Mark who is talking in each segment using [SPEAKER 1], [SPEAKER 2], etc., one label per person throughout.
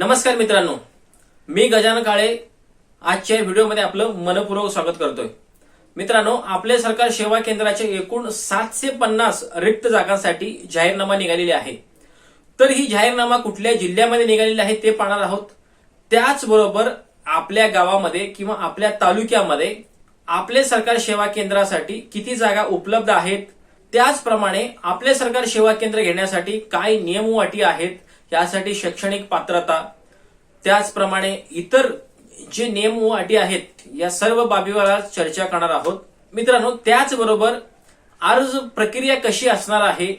[SPEAKER 1] नमस्कार मित्रांनो. मी गजानन काळे. आजच्या व्हिडिओमध्ये आपलं मनपूर्वक स्वागत करतोय. मित्रांनो आपले सरकार सेवा केंद्राचे एकूण सातशे पन्नास रिक्त जागांसाठी जाहीरनामा निघालेली आहे. तर ही जाहीरनामा कुठल्या जिल्ह्यामध्ये निघालेली आहे ते पाहणार आहोत. त्याचबरोबर आपल्या गावामध्ये किंवा आपल्या तालुक्यामध्ये आपले सरकार सेवा केंद्रासाठी किती जागा उपलब्ध आहेत? त्याचप्रमाणे आपले सरकार सेवा केंद्र घेण्यासाठी काय नियम आहेत? यासाठी शैक्षणिक पात्रता त्याचप्रमाणे इतर जे नियम व अटी आहेत या सर्व बाबीवर आज चर्चा करणार आहोत. मित्रांनो त्याचबरोबर अर्ज प्रक्रिया कशी असणार आहे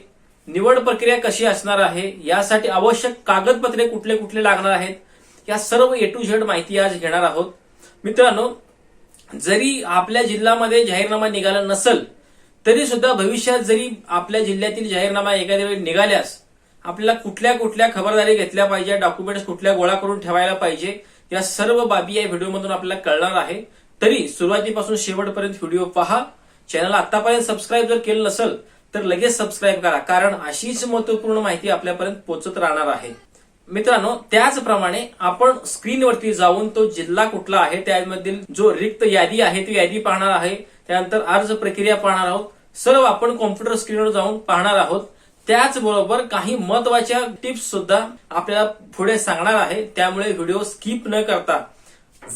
[SPEAKER 1] निवड प्रक्रिया कशी असणार आहे यासाठी आवश्यक कागदपत्रे कुठले कुठले लागणार आहेत या सर्व ए टू झेड माहिती आज घेणार आहोत. मित्रांनो जरी आपल्या जिल्ह्यामध्ये जाहीरनामा निघाला नसल तरी सुद्धा भविष्यात जरी आपल्या जिल्ह्यातील जाहीरनामा एखाद्या वेळी निघाल्यास आपल्याला कुठल्या कुठल्या खबरदारी घेतल्या पाहिजे डॉक्युमेंट्स कुठल्या गोळा करून ठेवायला पाहिजे या सर्व बाबी या व्हिडिओमधून आपल्याला कळणार आहे. तरी सुरुवातीपासून शेवटपर्यंत व्हिडिओ पहा. चॅनल आतापर्यंत सबस्क्राईब जर केलं नसेल तर लगेच सबस्क्राईब करा. कारण अशीच महत्त्वपूर्ण माहिती आपल्यापर्यंत पोहोचत राहणार आहे. मित्रांनो त्याचप्रमाणे आपण स्क्रीनवरती जाऊन तो जिल्हा कुठला आहे त्यामधील जो रिक्त यादी आहे ती यादी पाहणार आहे. त्यानंतर अर्ज प्रक्रिया पाहणार आहोत. सर्व आपण कॉम्प्युटर स्क्रीनवर जाऊन पाहणार आहोत. त्याचबरोबर काही महत्त्वाच्या टिप्स सुद्धा आपल्याला पुढे सांगणार आहे. त्यामुळे व्हिडिओ स्किप न करता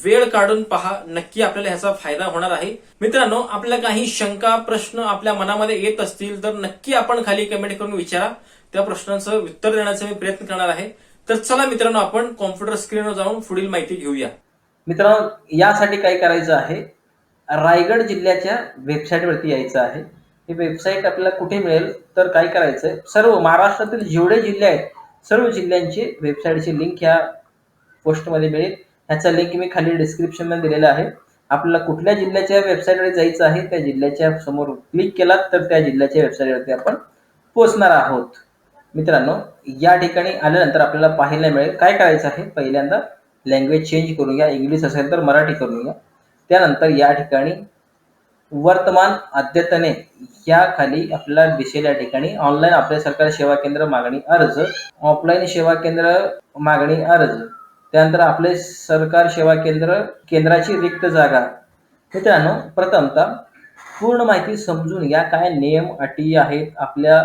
[SPEAKER 1] वेळ काढून पहा. नक्की आपल्याला ह्याचा फायदा होणार आहे. मित्रांनो आपल्या काही शंका प्रश्न आपल्या मनामध्ये येत असतील तर नक्की आपण खाली कमेंट करून विचारा. त्या प्रश्नांचं उत्तर देण्याचा मी प्रयत्न करणार आहे. तर चला मित्रांनो आपण कॉम्प्युटर स्क्रीनवर जाऊन पुढील माहिती घेऊया.
[SPEAKER 2] मित्रांनो यासाठी काय करायचं आहे? रायगड जिल्ह्याच्या वेबसाईटवरती यायचं आहे. ही वेबसाईट आपल्याला कुठे मिळेल तर काय करायचं आहे सर्व महाराष्ट्रातील जेवढे जिल्हे आहेत सर्व जिल्ह्यांची वेबसाईटची लिंक ह्या पोस्टमध्ये मिळेल. ह्याचा लिंक मी खाली डिस्क्रिप्शनमध्ये दिलेला आहे. आपल्याला कुठल्या जिल्ह्याच्या वेबसाईटवर जायचं आहे त्या जिल्ह्याच्या समोर क्लिक केलात तर त्या जिल्ह्याच्या वेबसाईटवरती आपण पोहोचणार आहोत. मित्रांनो या ठिकाणी आल्यानंतर आपल्याला पाहायला मिळेल काय करायचं आहे. पहिल्यांदा लँग्वेज चेंज करून घ्या इंग्लिश असेल तर मराठी करून घ्या त्यानंतर या ठिकाणी वर्तमान अद्यतने या खाली आपल्याला दिसेल या ठिकाणी ऑनलाईन आपल्या सरकार सेवा केंद्र मागणी अर्ज ऑफलाईन सेवा केंद्र मागणी अर्ज त्यानंतर आपले सरकार सेवा केंद्र केंद्राची रिक्त जागा. मित्रांनो प्रथमतः पूर्ण माहिती समजून घ्या काय नियम अटी आहेत आपल्या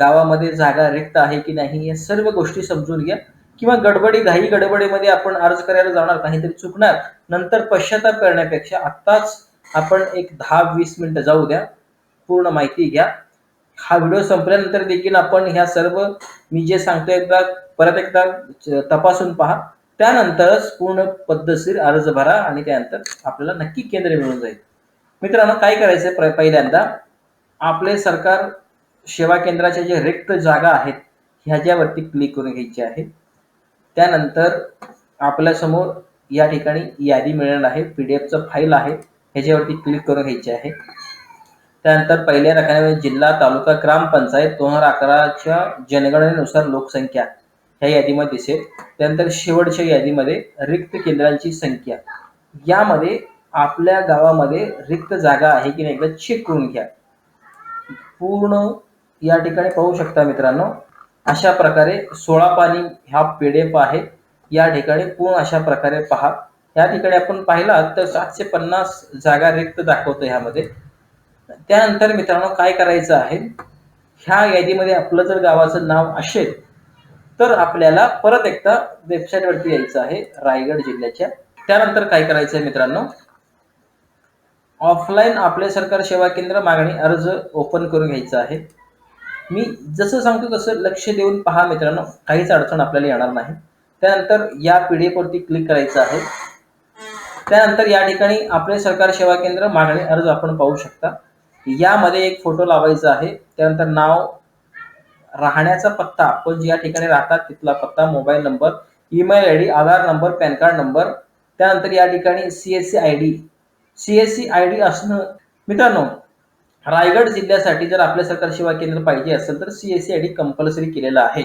[SPEAKER 2] गावामध्ये जागा रिक्त आहे की नाही या सर्व गोष्टी समजून घ्या. किंवा गडबडी घाई गडबडीमध्ये आपण अर्ज करायला जाणार काहीतरी चुकणार नंतर पश्चाताप करण्यापेक्षा आत्ताच आपण एक दहा वीस मिनिटं जाऊ द्या. पूर्ण माहिती घ्या. हा व्हिडिओ संपल्यानंतर देखील आपण ह्या सर्व मी जे सांगतोय एकदा परत एकदा तपासून पहा. त्यानंतरच पूर्ण पद्धतशीर अर्ज भरा आणि त्यानंतर आपल्याला नक्की केंद्र मिळून जाईल. मित्रांनो काय करायचं पहिल्यांदा आपले सरकार सेवा केंद्राच्या जे रिक्त जागा आहेत ह्याच्यावरती क्लिक करून घ्यायची आहे. त्यानंतर आपल्यासमोर या ठिकाणी यादी मिळणार आहे. पी डी एफचं फाईल आहे. ह्याच्यावरती क्लिक करून घ्यायची आहे. त्यानंतर पहिल्या रकान्यामध्ये जिल्हा तालुका ग्रामपंचायत दोन हजार अकराच्या जनगणनेनुसार लोकसंख्या ह्या यादीमध्ये दिसेल. त्यानंतर शेवटच्या यादीमध्ये रिक्त केंद्रांची संख्या. यामध्ये आपल्या गावामध्ये रिक्त जागा आहे की नाही एकदा चेक करून घ्या. पूर्ण या ठिकाणी पाहू शकता मित्रांनो अशा प्रकारे सोळा पाणी हा एफ आहे. या ठिकाणी पूर्ण अशा प्रकारे पहा. या ठिकाणी आपण पाहिला तर सातशे पन्नास जागा रिक्त दाखवतो ह्यामध्ये. त्यानंतर मित्रांनो काय करायचं आहे? ह्या यादीमध्ये आपलं जर गावाचं नाव असेल तर आपल्याला परत एकदा वेबसाईटवरती यायचं आहे रायगड जिल्ह्याच्या. त्यानंतर काय करायचं आहे मित्रांनो? ऑफलाईन आपले सरकार सेवा केंद्र मागणी अर्ज ओपन करून घ्यायचा आहे. मी जसं सांगतो तसं लक्ष देऊन पहा मित्रांनो काहीच अडचण आपल्याला येणार नाही. त्यानंतर या पी डी वरती क्लिक करायचं आहे. त्यानंतर या ठिकाणी आपले सरकार सेवा केंद्र मागणी अर्ज आपण पाहू शकता. यामध्ये एक फोटो लावायचा आहे. त्यानंतर नाव राहण्याचा पत्ता. आपण ज्या ठिकाणी राहतात तिथला पत्ता mobile number email I D Aadhaar number PAN card number. त्यानंतर या ठिकाणी C S C I D. C S C I D असणं मित्रांनो रायगड जिल्ह्यासाठी जर आपल्या सरकार सेवा केंद्र पाहिजे असेल तर C S C I D compulsory केलेलं आहे.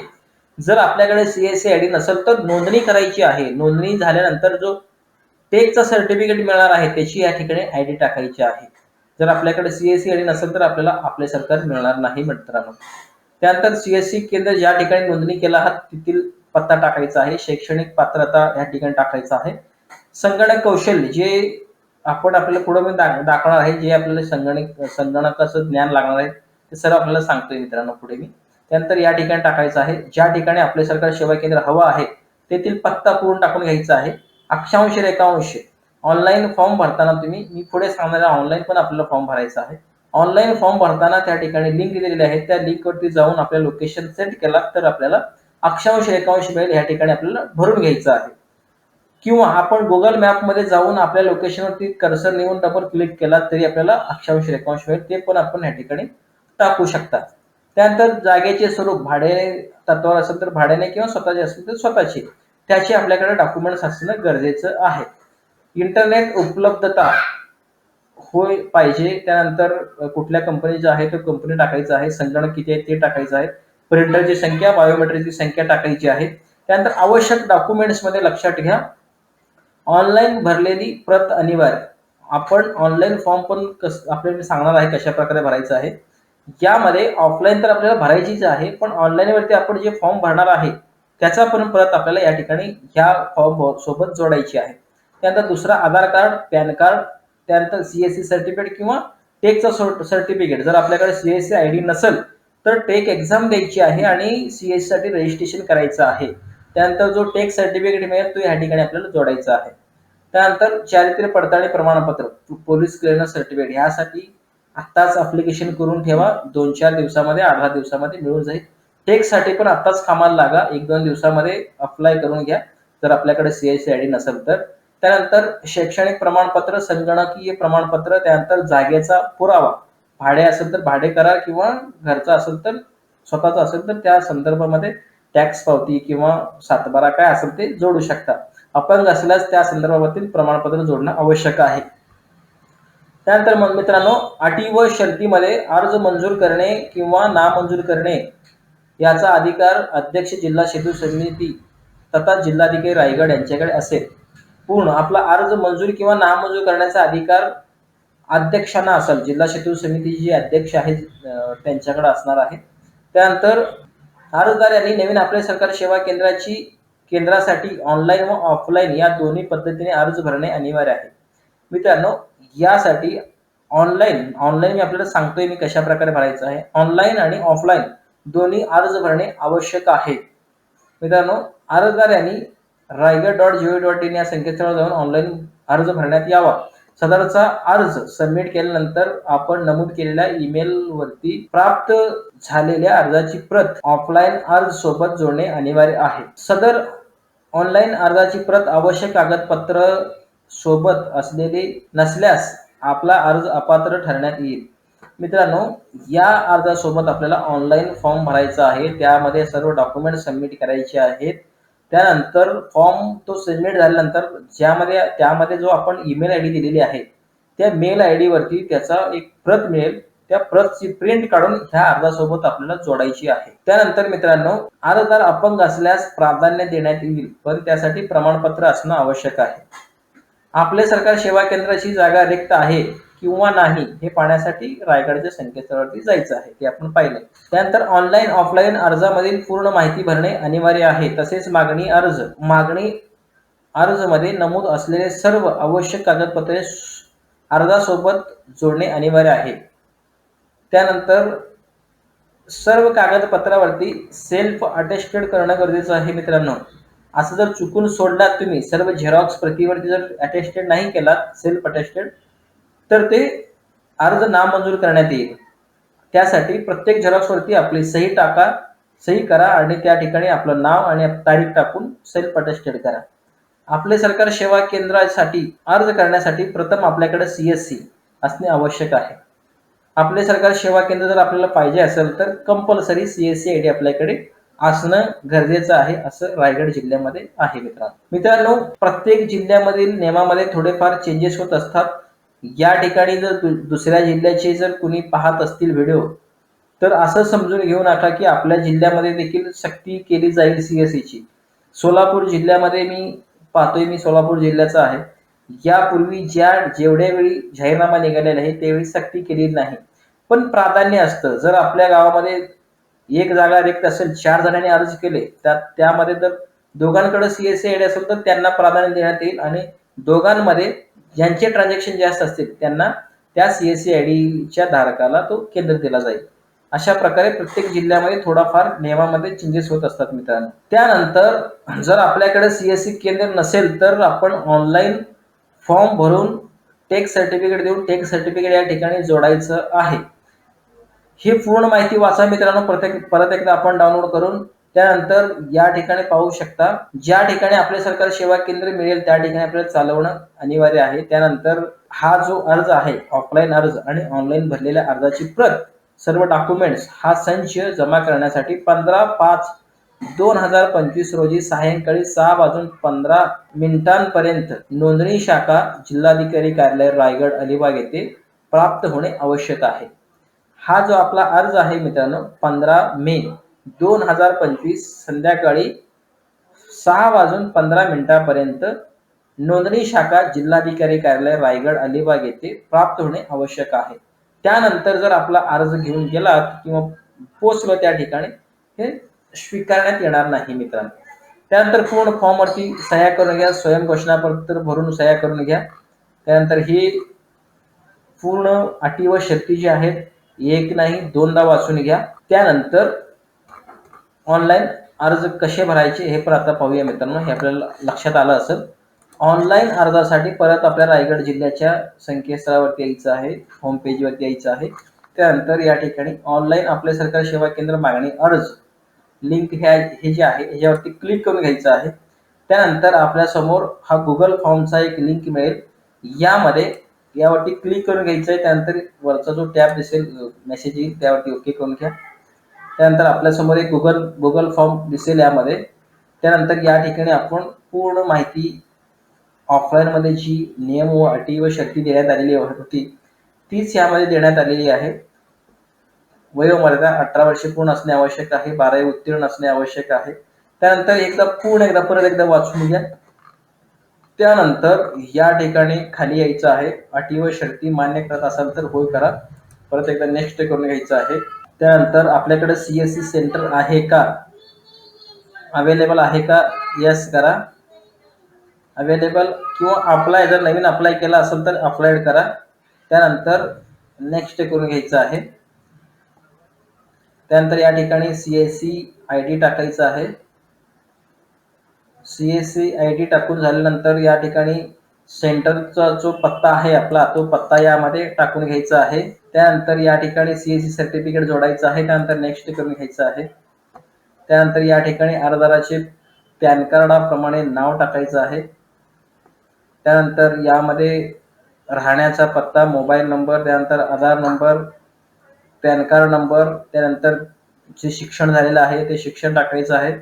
[SPEAKER 2] जर आपल्याकडे C S C I D नसेल तर नोंदणी करायची आहे. नोंदणी झाल्यानंतर जो टेकचा सर्टिफिकेट मिळणार आहे त्याची या ठिकाणी आय डी टाकायची आहे. जर आपल्याकडे सीएससी आय डी नसेल तर आपल्याला आपले सरकार मिळणार नाही मित्रांनो. त्यानंतर सीएससी केंद्र ज्या ठिकाणी नोंदणी केला आहात तेथील पत्ता टाकायचा आहे. शैक्षणिक पात्रता या ठिकाणी टाकायचा आहे. संगणक कौशल्य जे आपण आपल्याला पुढे मी दाख- दाखवणार आहे जे आपल्याला संगणक संगणकाचं ज्ञान लागणार आहे ते सर्व आपल्याला सांगतोय मित्रांनो पुढे मी. त्यानंतर या ठिकाणी टाकायचं आहे. ज्या ठिकाणी आपले सरकार सेवा केंद्र हवं आहे तेथील पत्ता पूर्ण टाकून घ्यायचा आहे. अक्षांश रेखांश ऑनलाईन फॉर्म भरताना तुम्ही मी पुढे सांगणार ऑनलाईन पण आपल्याला फॉर्म भरायचा आहे. ऑनलाईन फॉर्म भरताना त्या ठिकाणी लिंक दिलेली आहे. त्या लिंकवरती जाऊन आपल्या लोकेशन सेट केला तर आपल्याला अक्षांश रेखांश मिळेल या ठिकाणी आपल्याला भरून घ्यायचं आहे. किंवा आपण गुगल मॅपमध्ये जाऊन आपल्या लोकेशनवरती कर्सर नेऊन डबल क्लिक केला तरी आपल्याला अक्षांश रेखांश मिळेल ते पण आपण या ठिकाणी टाकू शकता. त्यानंतर जागेचे स्वरूप भाडे तत्वावर असेल तर भाड्याने किंवा स्वतःचे असेल तर स्वतःचे. त्याचे आपल्याकडे डॉक्युमेंट्स असणं गरजेचं आहे. इंटरनेट उपलब्धता होय पाहिजे. त्यानंतर कुठल्या कंपनीचं आहे तो कंपनी टाकायचं आहे. संगणक किती आहे ते टाकायचं आहे. प्रिंटरची संख्या बायोमेट्रिकची संख्या टाकायची आहे. त्यानंतर आवश्यक डॉक्युमेंट्समध्ये लक्षात घ्या. ऑनलाईन भरलेली प्रत अनिवार्य. आपण ऑनलाईन फॉर्म पण कस आपल्याला सांगणार आहे कशा प्रकारे भरायचं आहे. यामध्ये ऑफलाईन तर आपल्याला भरायचीच आहे पण ऑनलाईनवरती आपण जे फॉर्म भरणार आहे त्याचा पण परत आपल्याला या ठिकाणी ह्या फॉर्म सोबत जोडायची आहे. त्यानंतर दुसरा आधार कार्ड पॅन कार्ड त्यानंतर सीएससी सर्टिफिकेट किंवा टेकचं सर्टिफिकेट जर आपल्याकडे सीएससी आय डी नसेल तर टेक एक्झाम द्यायची आहे आणि सीएससी साठी रजिस्ट्रेशन करायचं आहे. त्यानंतर जो टेक सर्टिफिकेट मिळेल तो या ठिकाणी आपल्याला जोडायचा आहे. त्यानंतर चारित्र्य पडताळणी प्रमाणपत्र पोलीस क्लिअरन्स सर्टिफिकेट ह्यासाठी आत्ताच अप्लिकेशन करून ठेवा. दोन चार दिवसामध्ये आठ दिवसामध्ये मिळून जाईल. टेकसाठी पण आत्ताच कामाला लागा. एक दोन दिवसामध्ये अप्लाय करून घ्या. जर आपल्याकडे सीएससी आय डी नसेल तर. त्यानंतर शैक्षणिक प्रमाणपत्र संगणकीय प्रमाणपत्र त्यानंतर जागेचा पुरावा. भाडे असेल तर भाडे करार किंवा घरचा असेल तर स्वतःचा असेल तर त्या संदर्भामध्ये टॅक्स पावती किंवा सातबारा काय असेल ते जोडू शकता. अपंग असल्यास त्या संदर्भातील प्रमाणपत्र जोडणं आवश्यक आहे. त्यानंतर मग मित्रांनो अटी व शर्तीमध्ये अर्ज मंजूर करणे किंवा नामंजूर करणे याचा अधिकार अध्यक्ष जिल्हा सेतू समिती तथा जिल्हाधिकारी रायगड यांच्याकडे असेल. पूर्ण आपला अर्ज मंजूर किंवा नामंजूर करण्याचा अधिकार अध्यक्षांना असेल. जिल्हा सेतू समिती जी अध्यक्ष आहेत त्यांच्याकडे असणार आहे. त्यानंतर अर्जदार यांनी नवीन आपल्या सरकार सेवा केंद्राची केंद्रासाठी ऑनलाईन व ऑफलाईन या दोन्ही पद्धतीने अर्ज भरणे अनिवार्य आहे. मित्रांनो यासाठी ऑनलाईन ऑनलाईन मी आपल्याला सांगतोय मी कशा प्रकारे भरायचं आहे. ऑनलाईन आणि ऑफलाईन. दोन्ही अर्ज भरणे आवश्यक आहे. मित्रांनो अर्जदार यांनी Raigad dot GO dot in या संकेतस्थळावर जाऊन ऑनलाईन अर्ज भरण्यात यावा. सदरचा अर्ज सबमिट केल्यानंतर आपण नमूद केलेल्या ईमेल वरती प्राप्त झालेल्या अर्जाची प्रत ऑफलाईन अर्ज सोबत जोडणे अनिवार्य आहे. सदर ऑनलाईन अर्जाची प्रत आवश्यक कागदपत्र सोबत असलेली नसल्यास आपला अर्ज अपात्र ठरण्यात येईल. मित्रांनो या अर्जासोबत आपल्याला ऑनलाईन फॉर्म भरायचा आहे. त्यामध्ये सर्व डॉक्युमेंट सबमिट करायचे आहेत. त्यानंतर फॉर्म तो सबमिट झाल्यानंतर ज्यामध्ये त्यामध्ये जो आपण ईमेल आय डी दिलेली आहे त्या मेल आय डीवरती त्याचा एक प्रत मिळेल. त्या प्रतची प्रिंट काढून ह्या अर्जासोबत आपल्याला जोडायची आहे. त्यानंतर मित्रांनो अर्जदार अपंग असल्यास प्राधान्य देण्यात येईल पण त्यासाठी प्रमाणपत्र असणं आवश्यक आहे. आपले सरकार सेवा केंद्राची जागा रिक्त आहे. किंवा नाही हे पाहण्यासाठी रायगडच्या संकेतस्थळावरती जायचं आहे ते आपण पाहिलं त्यानंतर ऑनलाईन ऑफलाईन अर्जामधील पूर्ण माहिती भरणे अनिवार्य आहे. तसेच मागणी अर्ज मागणी अर्जमध्ये नमूद असलेले सर्व आवश्यक कागदपत्रे अर्जासोबत जोडणे अनिवार्य आहे. त्यानंतर सर्व कागदपत्रावरती सेल्फ अटेस्टेड करणं गरजेचं आहे मित्रांनो. असं जर चुकून सोडलात तुम्ही सर्व झेरॉक्स प्रतीवरती जर अटेस्टेड नाही केलात सेल्फ अटेस्टेड तर ते अर्ज नामंजूर करण्यात येईल. त्यासाठी प्रत्येक झेरॉक्सवरती आपली सही टाका सही करा आणि त्या ठिकाणी आपलं नाव आणि तारीख टाकून सेल्फ अटेस्टेड करा. आपले सरकार सेवा केंद्रासाठी अर्ज करण्यासाठी प्रथम आपल्याकडे सीएससी असणे आवश्यक आहे. आपले सरकार सेवा केंद्र जर आपल्याला पाहिजे असेल तर कंपल्सरी सीएससी आय डी आपल्याकडे असणं गरजेचं आहे असं रायगड जिल्ह्यामध्ये आहे मित्रांनो. मित्रांनो प्रत्येक जिल्ह्यामधील नियमामध्ये थोडेफार चेंजेस होत असतात. या ठिकाणी जर दु- दुसऱ्या जिल्ह्याचे जर कुणी पाहत असतील व्हिडिओ तर असं समजून घेऊ नका की आपल्या जिल्ह्यामध्ये देखील सक्ती केली जाईल सीएससीची सोलापूर जिल्ह्यामध्ये मी पाहतोय मी सोलापूर जिल्ह्याचा आहे. यापूर्वी ज्या जेवढ्या वेळी जाहीरनामा निघालेला आहे त्यावेळी सक्ती केलेली नाही. पण प्राधान्य असतं. जर आपल्या गावामध्ये एक जागा रिक्त असेल चार जणांनी अर्ज केले त्यात त्यामध्ये जर दोघांकडे सीएसए आयडी असेल तर त्यांना प्राधान्य देण्यात येईल आणि दोघांमध्ये ज्यांचे ट्रान्झॅक्शन जास्त असतील त्यांना त्या सी एस सी आय डीच्या धारकाला तो केंद्र दिला जाईल. अशा प्रकारे प्रत्येक जिल्ह्यामध्ये थोडाफार नियमामध्ये चेंजेस होत असतात मित्रांनो. त्यानंतर जर आपल्याकडे सी एस सी केंद्र नसेल तर आपण ऑनलाईन फॉर्म भरून टेक सर्टिफिकेट देऊन टेक सर्टिफिकेट या ठिकाणी जोडायचं आहे. ही पूर्ण माहिती वाचा मित्रांनो. प्रत्येक परत एकदा आपण डाउनलोड करून त्यानंतर या ठिकाणी पाहू शकता ज्या ठिकाणी आपले सरकार सेवा केंद्र मिळेल त्या ठिकाणी आपल्याला चालवणं अनिवार्य आहे. त्यानंतर हा जो अर्ज आहे ऑफलाईन अर्ज आणि ऑनलाईन भरलेल्या अर्जाची प्रत सर्व डॉक्युमेंट्स हा संच जमा करण्यासाठी पंधरा पाच दोन हजार पंचवीस रोजी सायंकाळी सहा वाजून पंधरा मिनिटांपर्यंत नोंदणी शाखा जिल्हाधिकारी कार्यालय रायगड अलिबाग येथे प्राप्त होणे आवश्यक आहे. हा जो आपला अर्ज आहे मित्रांनो पंधरा मे दोन हजार पंचवीस संध्याकाळी सहा वाजून पंधरा मिनिटापर्यंत नोंदणी शाखा जिल्हाधिकारी कार्यालय रायगड अलिबाग येथे प्राप्त होणे आवश्यक आहे. त्यानंतर जर आपला अर्ज घेऊन गेलात किंवा पोचलं त्या ठिकाणी हे स्वीकारण्यात येणार नाही मित्रांनो. त्यानंतर पूर्ण फॉर्मवरती सह्या करून घ्या स्वयं घोषणापत्र भरून सह्या करून घ्या. त्यानंतर ही पूर्ण अटी व शर्ती जी आहेत एक नाही दोनदा वाचून घ्या. त्यानंतर ऑनलाईन अर्ज कसे भरायचे हे पण आता पाहूया मित्रांनो. हे आपल्याला लक्षात आलं असेल. ऑनलाईन अर्जासाठी परत आपल्या रायगड जिल्ह्याच्या संकेतस्थळावरती यायचं आहे. होम पेजवरती यायचं आहे. त्यानंतर या ठिकाणी ऑनलाईन आपले सरकार सेवा केंद्र मागणी अर्ज. लिंक ह्या हे जे आहे ह्याच्यावरती क्लिक करून घ्यायचं आहे. त्यानंतर आपल्यासमोर हा गुगल फॉर्मचा एक लिंक मिळेल. यामध्ये यावरती क्लिक करून घ्यायचं आहे. त्यानंतर वरचा जो टॅब दिसेल मेसेज येईल त्यावरती ओके करून घ्या. त्यानंतर आपल्यासमोर एक गुगल गुगल फॉर्म दिसेल यामध्ये. त्यानंतर या ठिकाणी आपण पूर्ण माहिती ऑफलाईनमध्ये जी नियम व अटी व शक्ती देण्यात आलेली होती तीच यामध्ये देण्यात आलेली आहे. वयोमर्यादा अठरा वर्षे पूर्ण असणे आवश्यक आहे बारावी उत्तीर्ण असणे आवश्यक आहे. त्यानंतर एकदा पूर्ण एकदा परत एकदा वाचून घ्या त्यानंतर या ठिकाणी खाली यायचं आहे अटी व शर्ती मान्य करत असाल तर होय करा. परत एकदा नेक्स्ट करून घ्यायचं आहे. त्यानंतर आपल्याकडे सीएससी सेंटर आहे का? अवेलेबल आहे का? यस करा. अवेलेबल किंवा अप्लाय जर नवीन अप्लाय केला असेल तर अप्लायड करा. त्यानंतर नेक्स्ट करून घ्यायचं आहे. त्यानंतर या ठिकाणी C S C I D टाकायचं आहे. C S C I D टाकून झाल्यानंतर या ठिकाणी सेंटरचा जो पत्ता आहे आपला तो पत्ता यामध्ये टाकून घ्यायचा आहे. त्यानंतर या ठिकाणी सी एस सी सर्टिफिकेट जोडायचं आहे. त्यानंतर नेक्स्ट करून घ्यायचं आहे. त्यानंतर या ठिकाणी अर्जदाराचे पॅन कार्डाप्रमाणे नाव टाकायचं आहे. त्यानंतर यामध्ये राहण्याचा पत्ता मोबाईल नंबर त्यानंतर Aadhaar number PAN card number त्यानंतर जे शिक्षण झालेलं आहे ते शिक्षण टाकायचं आहे.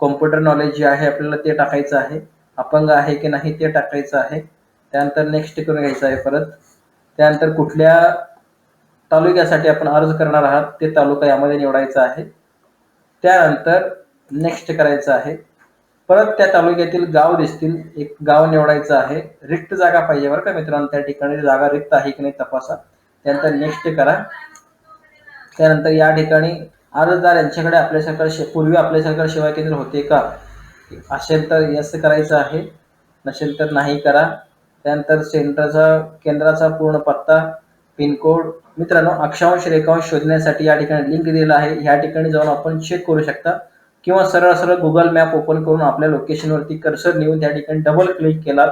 [SPEAKER 2] कॉम्प्युटर नॉलेज जे आहे आपल्याला ते टाकायचं आहे. अपंग आहे की नाही ते टाकायचं आहे. त्यानंतर नेक्स्ट करून घ्यायचं आहे परत. त्यानंतर कुठल्या तालुक्यासाठी आपण अर्ज करणार आहात ते तालुका यामध्ये निवडायचा आहे. त्यानंतर नेक्स्ट करायचं आहे. परत त्या तालुक्यातील गाव दिसतील एक गाव निवडायचं आहे. रिक्त जागा पाहिजे बरं का मित्रांनो त्या ठिकाणी जागा रिक्त आहे की नाही तपासा. त्यानंतर नेक्स्ट करा. त्यानंतर या ठिकाणी अर्जदार यांच्याकडे आपल्या सरकार पूर्वी आपल्या सरकार सेवा केंद्र होते का? असेल तर यस करायचं आहे. नसेल तर नाही करा. त्यानंतर सेंटरचा केंद्राचा पूर्ण पत्ता पिनकोड मित्रांनो अक्षांश रेखांश शोधण्यासाठी या ठिकाणी लिंक दिलेला आहे. ह्या ठिकाणी जाऊन आपण चेक करू शकता. किंवा सरळ सरळ गुगल मॅप ओपन करून आपल्या लोकेशनवरती कर्सर नेऊन त्या ठिकाणी डबल क्लिक केला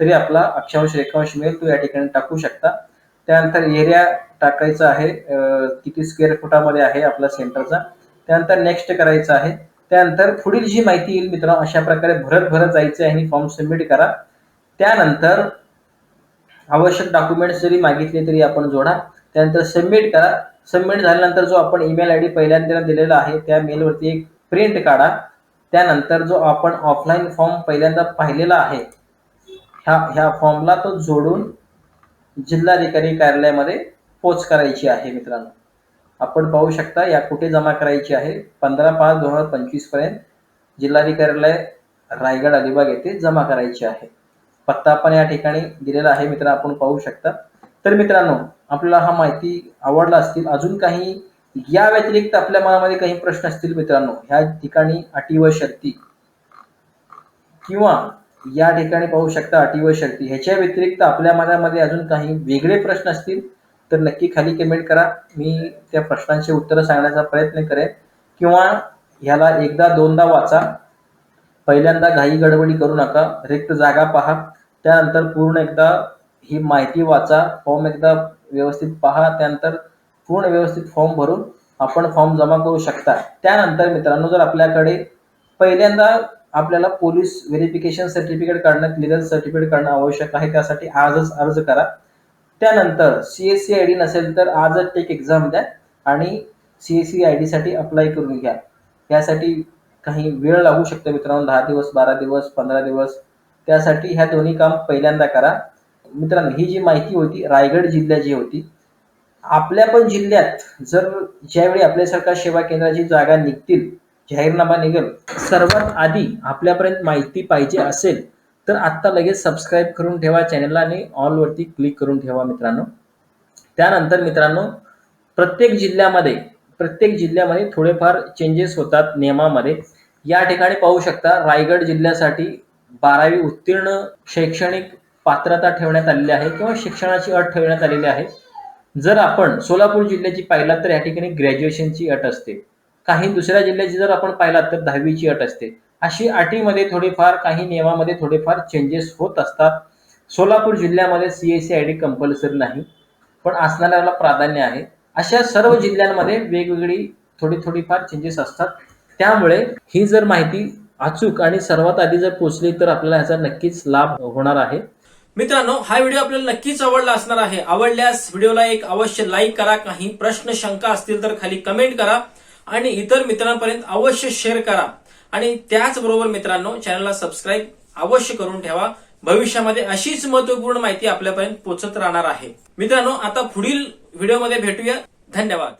[SPEAKER 2] तरी आपला अक्षांश रेखांश मिळेल. तो या ठिकाणी टाकू शकता. त्यानंतर एरिया टाकायचा आहे. किती स्क्वेअर फुटामध्ये आहे आपला सेंटरचा त्यानंतर नेक्स्ट करायचं आहे. त्यानंतर पुढील जी माहिती येईल मित्रांनो अशा प्रकारे भरत भरत जायचं आहे. आणि फॉर्म सबमिट करा. त्यानंतर आवश्यक डॉक्युमेंट्स जरी मागितले तरी आपण जोडा. त्यानंतर सबमिट करा. सबमिट झाल्यानंतर जो आपण ईमेल आय डी पहिल्यांदा दिलेला आहे त्या मेलवरती एक प्रिंट काढा. त्यानंतर जो आपण ऑफलाईन फॉर्म पहिल्यांदा पाहिलेला आहे ह्या ह्या फॉर्मला तो जोडून जिल्हाधिकारी कार्यालयामध्ये पोच करायची आहे मित्रांनो. आपण पाहू शकता या कुठे जमा करायची आहे? पंधरा पाच दोन हजार पंचवीसपर्यंत जिल्हाधिकार्यालय रायगड अलिबाग येथे जमा करायची आहे. पत्ता पण या ठिकाणी दिलेला आहे मित्र आपण पाहू शकता. तर मित्रांनो आपल्याला हा माहिती आवडला असतील अजून काही या व्यतिरिक्त आपल्या मनामध्ये काही प्रश्न असतील मित्रांनो ह्या ठिकाणी अटी व शर्ती किंवा या ठिकाणी पाहू शकता अटी व शर्ती ह्याच्या व्यतिरिक्त आपल्या मनामध्ये अजून काही वेगळे प्रश्न असतील तर नक्की खाली कमेंट करा. मी त्या प्रश्नांची उत्तरं सांगण्याचा प्रयत्न करेन. किंवा ह्याला एकदा दोनदा वाचा. पहिल्यांदा घाई गडबडी करू नका. रिक्त जागा पहा. त्यानंतर पूर्ण एकदा ही माहिती वाचा. फॉर्म एकदा व्यवस्थित पहा. त्यानंतर पूर्ण व्यवस्थित फॉर्म भरून आपण फॉर्म जमा करू शकता. त्यानंतर मित्रांनो जर आपल्याकडे पहिल्यांदा आपल्याला पोलीस व्हेरिफिकेशन सर्टिफिकेट काढणं क्लिअरन्स सर्टिफिकेट काढणं आवश्यक आहे त्यासाठी आजच अर्ज करा. त्यानंतर C S C I D नसेल तर आजच टेक एक्झाम द्या आणि सी एस सी आय डीसाठी अप्लाय करून घ्या. यासाठी काही वेळ लागू शकतो मित्रांनो दहा दिवस बारा दिवस पंधरा दिवस. त्यासाठी ह्या दोन्ही काम पहिल्यांदा करा. मित्रांनो ही जी माहिती होती रायगड जिल्ह्याची होती आपल्या पण जिल्ह्यात जर ज्यावेळी आपल्या सरकार सेवा केंद्राची जागा निघतील जाहीरनामा निघेल सर्वात आधी आपल्यापर्यंत माहिती पाहिजे असेल तर आत्ता लगेच सबस्क्राईब करून ठेवा चॅनलला आणि ऑलवरती क्लिक करून ठेवा मित्रांनो. त्यानंतर मित्रांनो प्रत्येक जिल्ह्यामध्ये प्रत्येक जिल्ह्यामध्ये थोडेफार चेंजेस होतात नियमामध्ये. या ठिकाणी पाहू शकता रायगड जिल्ह्यासाठी बारावी उत्तीर्ण शैक्षणिक पात्रता ठेवण्यात आलेली आहे किंवा शिक्षणाची अट ठेवण्यात आलेली आहे. जर आपण सोलापूर जिल्ह्याची पाहिलात तर या ठिकाणी ग्रॅज्युएशनची अट असते. काही दुसऱ्या जिल्ह्याची जर आपण पाहिलात तर दहावीची अट असते. अशी अटीमध्ये थोडेफार काही नियमामध्ये थोडेफार चेंजेस होत असतात. सोलापूर जिल्ह्यामध्ये C S C I D compulsory नाही पण असणाऱ्याला प्राधान्य आहे. अशा सर्व जिल्ह्यांमध्ये वेगवेगळी थोडी थोडीफार चेंजेस असतात. त्यामुळे ही जर माहिती अचूक आणि सर्वात आधी जर पोचली तर आपल्याला ह्याचा नक्कीच लाभ होणार आहे.
[SPEAKER 1] मित्रांनो हा व्हिडिओ आपल्याला नक्कीच आवडला असणार आहे. आवडल्यास व्हिडिओला एक अवश्य लाईक करा. काही प्रश्न शंका असतील तर खाली कमेंट करा आणि इतर मित्रांपर्यंत अवश्य शेअर करा. आणि त्याचबरोबर मित्रांनो चॅनलला सबस्क्राईब अवश्य करून ठेवा. भविष्यामध्ये अशीच महत्त्वपूर्ण माहिती आपल्यापर्यंत पोहोचत राहणार आहे. मित्रांनो आता पुढील व्हिडिओमध्ये भेटूया. धन्यवाद.